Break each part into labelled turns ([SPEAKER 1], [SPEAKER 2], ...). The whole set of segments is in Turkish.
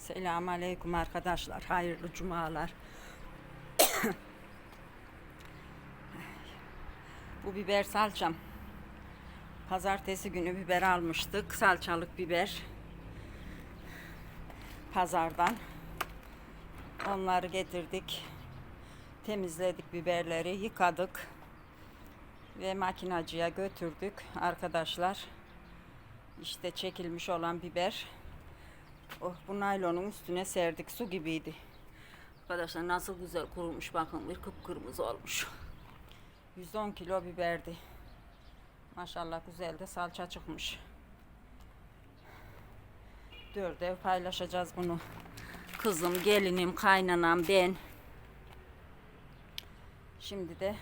[SPEAKER 1] Selamun Aleyküm arkadaşlar. Hayırlı cumalar. Bu biber salçam. Pazartesi günü biber almıştık. Salçalık biber. Pazardan. Onları getirdik. Temizledik biberleri, yıkadık. Ve makinacıya götürdük arkadaşlar. İşte çekilmiş olan biber. Oh, bu naylonun üstüne serdik. Su gibiydi. Arkadaşlar nasıl güzel kurumuş bakın bir kıpkırmızı olmuş. 110 kilo biberdi. Maşallah güzel de salça çıkmış. Dört ev paylaşacağız bunu. Kızım, gelinim, kaynanam, ben. Şimdi de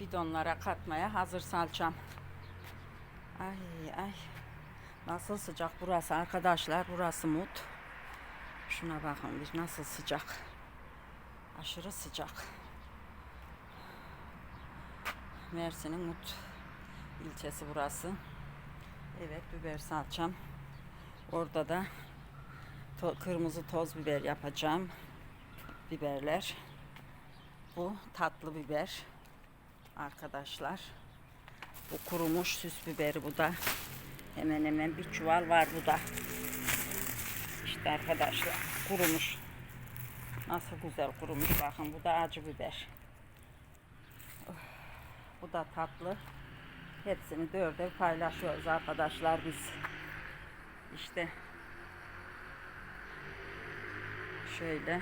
[SPEAKER 1] bidonlara katmaya hazır salçam. Ay ay. Nasıl sıcak burası arkadaşlar. Burası mut. Şuna bakın bir nasıl sıcak. Aşırı sıcak. Mersin'in Mut ilçesi burası. Evet biber salçam. Orada da to- kırmızı toz biber yapacağım. Biberler. Bu tatlı biber. Arkadaşlar. Bu kurumuş süs biberi bu da. Hemen hemen bir çuval var bu da. İşte arkadaşlar kurumuş. Nasıl güzel kurumuş bakın bu da acı biber. Oh, Bu da tatlı. Hepsini dörde paylaşıyoruz arkadaşlar biz. İşte şöyle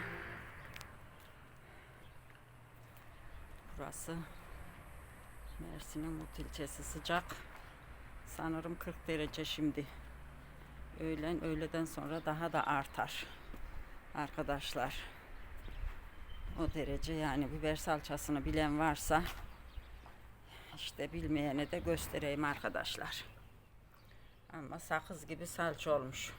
[SPEAKER 1] burası Mersin'in Mut ilçesi sıcak. Sanırım 40 derece şimdi. Öğlen öğleden sonra daha da artar. Arkadaşlar. O derece yani biber salçasını bilen varsa işte bilmeyene de göstereyim arkadaşlar. Ama sakız gibi salça olmuş.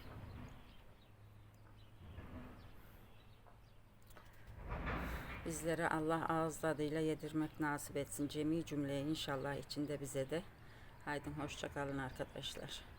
[SPEAKER 1] Bizlere Allah ağız tadıyla yedirmek nasip etsin. Cemi cümleyi inşallah içinde bize de. Haydi hoşça kalın arkadaşlar.